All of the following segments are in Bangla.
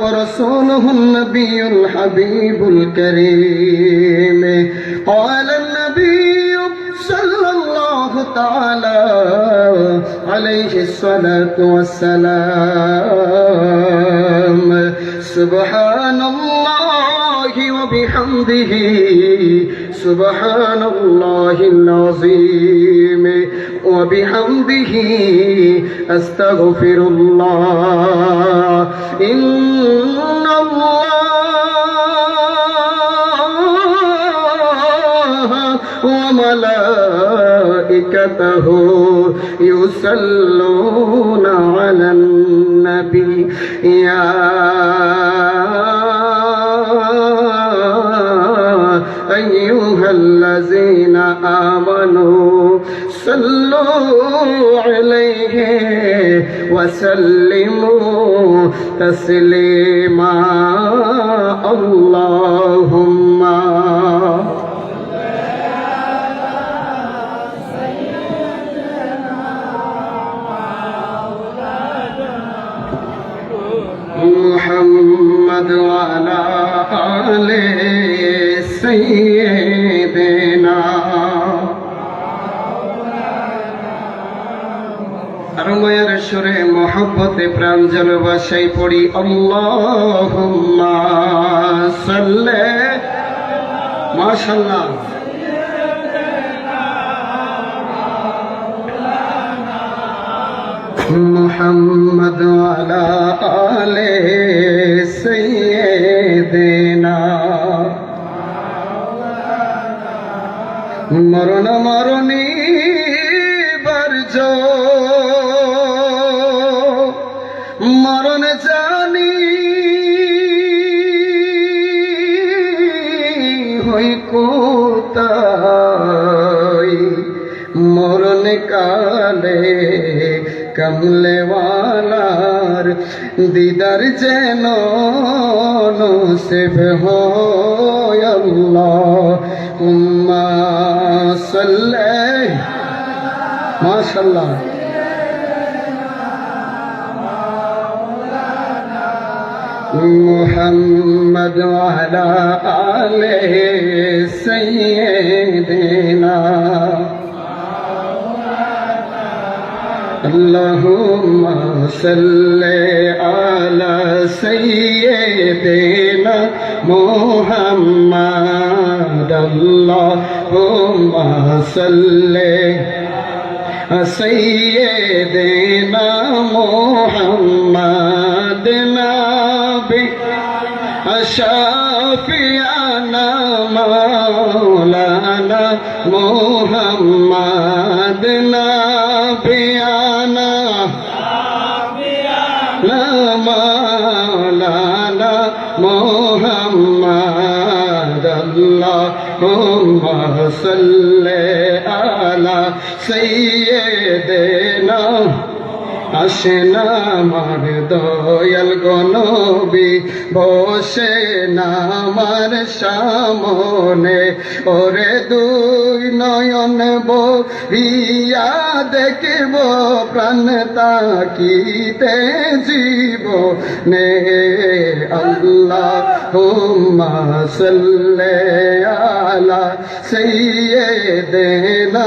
ورسوله النبي الحبيب الكريم. قال النبي صلى الله تعالى عليه الصلاة والسلام. سبحان الله وبحمده سبحان الله العظيم. وبحمده أستغفر الله. إن الله وملائكته يصلون على النبي. يا أيها الذين آمنوا صلوا عليه وسلموا تسليما. اللهم محمد وعلى آل سيدنا মোহব্বতে প্রাণ জলবাসাই পড়ি আল্লাহুম্মা সাল্লে মাশাল্লাহ محمد وعلى آل سيدنا মরণ মরণী কোতাই মরণ কালে কমলেওয়ালার দিদার যেন নসিব হয় আল্লাহ। উম্মা সাল্লাহ মাশাল্লাহ محمد وعلى آل سيدنا. اللهم صل على سيدنا محمد. اللهم صل سيدنا محمد. শফিয়ানা মৌলানা মোহাম্মদ নাবিয়ানা। মৌলানা মোহাম্মদ আল্লাহ সাল্লে আলা সাইয়্যিদে আসে না আমার দয়াল গনবি বসে না আমার সামনে। ওরে দুই নয়ন বিয়া দেখব, প্রাণ তাকিতে জীব নে। আল্লাহ হুম্মা সাল্লে আলা সাইয়্যিদিনা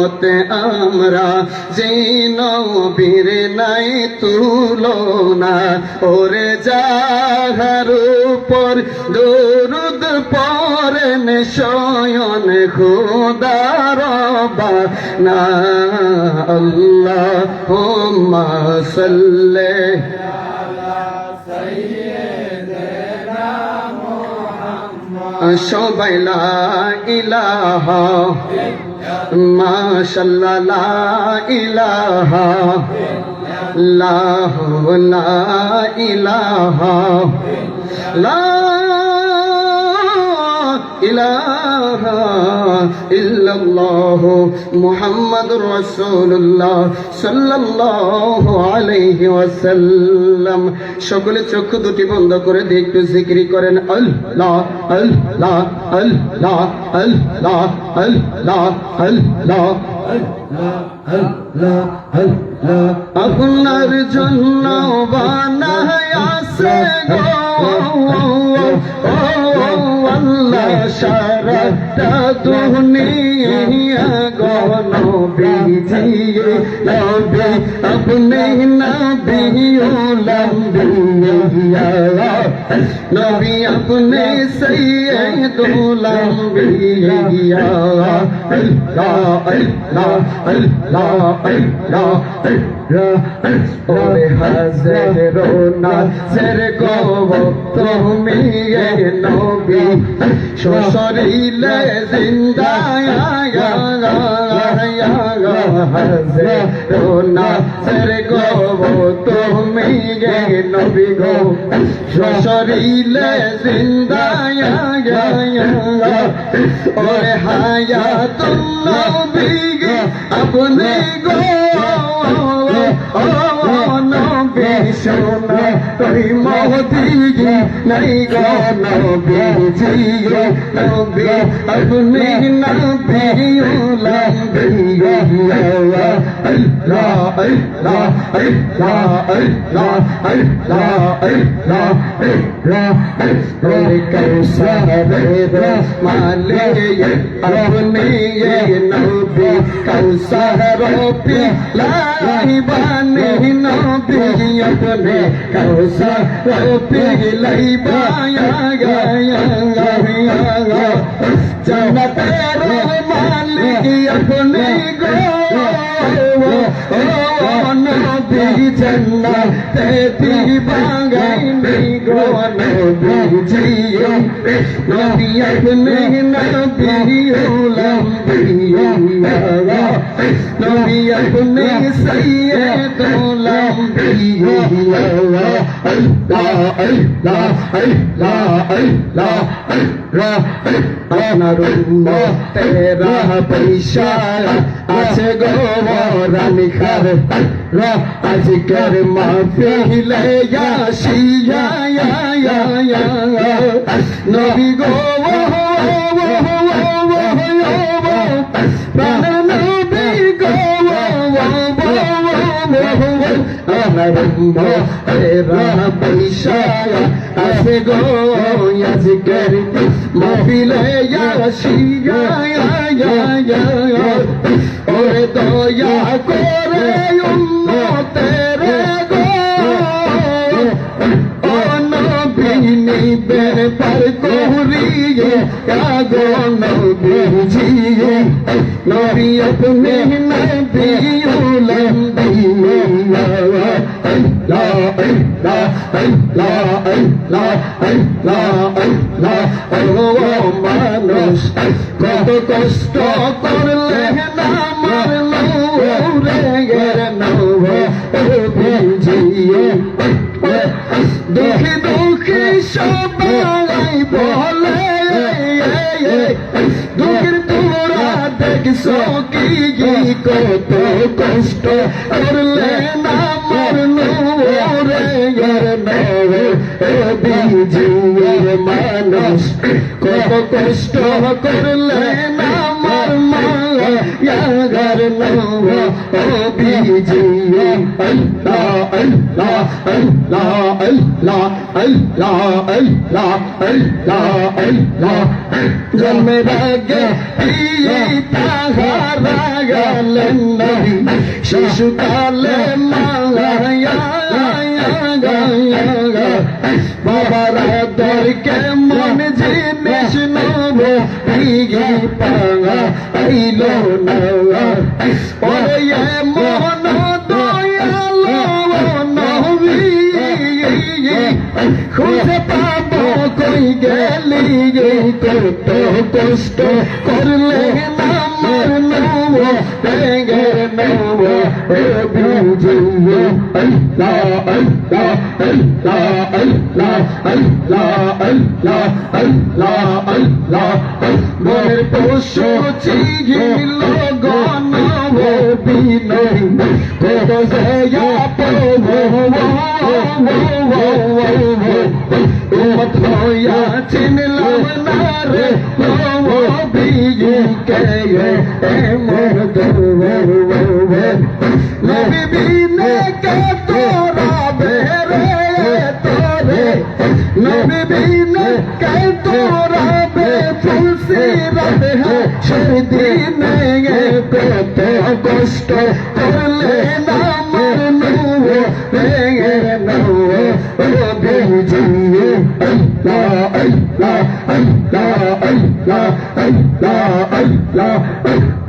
উম্মতে আমরা যে নবীর নাই তুলনা, ওরে যাহার উপর দরুদ পরেন শয়ন খুদার না আল্লাহ হুম্মা সাল্লে। সবাই লা ইলাহা মাশাল্লাহ লা ইলাহা লাহ লা ইলাহা লা ইলাহা ইল্লাল্লাহ মুহাম্মাদুর রাসূলুল্লাহ সাল্লাল্লাহু আলাইহি ওয়াসাল্লাম। সকলে চক্ষু দুটি বন্ধ করে দিয়ে একটু জিকিরি করেন, আল্লাহ আল্লাহ আল্লাহ আল্লাহ আল্লাহ আল্লাহ আপনার জন্য বানায় আসে গো। আল্লাহ সারাটা দুনিয়া গো নবীজি নবী আপনি নবী লম্বিয়া নবী আপনি সৈয়দুল আম্বিয়া আল্লাহ আল্লাহ আল্লাহ আল্লাহ ওরে হাজেরো নাচের গব তুমি নবী। শ্বশরীলে জিন্দা হায়া তুমি আপনি গো। चोना तेरी मोहती जी नहीं गो नबी जी नबी अपनी नबियों लबियों अल्लाह अल्लाह अल्लाह अल्लाह अल्लाह अल्लाह अल्लाह कैसा रे माले अपनी ये नबी কাউসার পিলাই বানি নবী अपने কাউসার পিলাই বায়া গায়া জনতের মালিক अपने গো জন্নতে দিবাগাইনি গো নবীজি নবী আপনি নবী উলম্বিয়া নবী আপনি সৈয়দুল আম্বিয়া আল্লাহ আল্লাহ আল্লাহ আল্লাহ আল্লাহ তেরা পয়সা আছে গোবরানিকার আজকের মাফিলে আসিয়া নবী গো প্রাণ আমার রাহা পয়সা আছে গো আজকের মহিলে আসিয়া ওরে দয়া করে উন্নতের গো অনবিনীবের পার কোরিয়ে আগো নবীজিয়ে নবী আপনি নবী উলম্বী মানুষ কত কষ্ট করলে না দুঃখী দুঃখী সবাই বলে দুঃখী দেখছ কি কত কষ্ট করলে না জীবের মানুষ কত কষ্ট করলে না মার মালা ঘর নবী জিয়া আল্লাহ। জন্মের আগে গেলেন শিশুকালে মালায়া বাবার দরকে মন জিনিস নব পাইল না ওরে মন কষ্ট করলে না মরনব গে নব বুঝিয়ে আল্লাহ আল্লাহ আল্লাহ আল্লাহ আল্লাহ আল্লাহ আল্লাহ আল্লাহ বনের পশু চিঘিল में भी न कह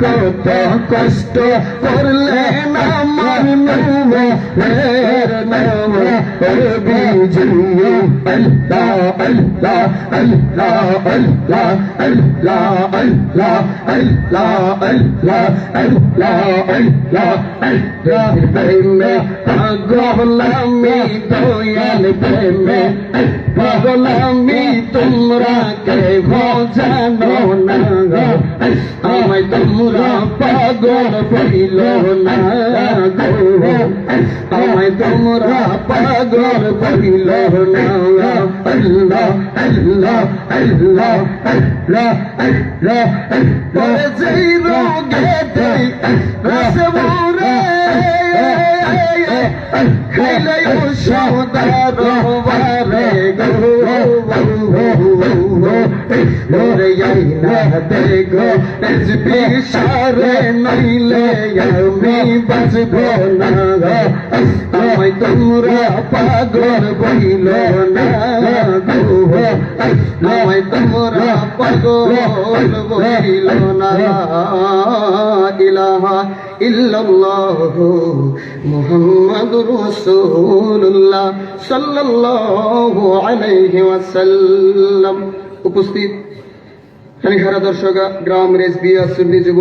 কত কষ্ট করলে পাগলামি দয়াল প্রেমে পাগলামি তোমরা কে জানো না আমায় তোমরা পাগল পাইল না আমায় তোমরা পাগল করিল না। আল্লাহ আল্লাহ আল্লাহ। যেই রোগেতে রসমুরে খাইলে সদার বারে গো ওরে আইনা দেখো এসবি সারে নইলে আমি বাঁচব না আমায় তোমরা পাগল বইল না পাগল বইল না ইলাহা ইল্লাল্লাহ মুহাম্মাদুর রাসূলুল্লাহ সাল্লাল্লাহু আলাইহি ওয়াসাল্লাম। উপস্থিত। হানিহারা দর্শক গ্রাম রেস বিয়া সুন্নি যুব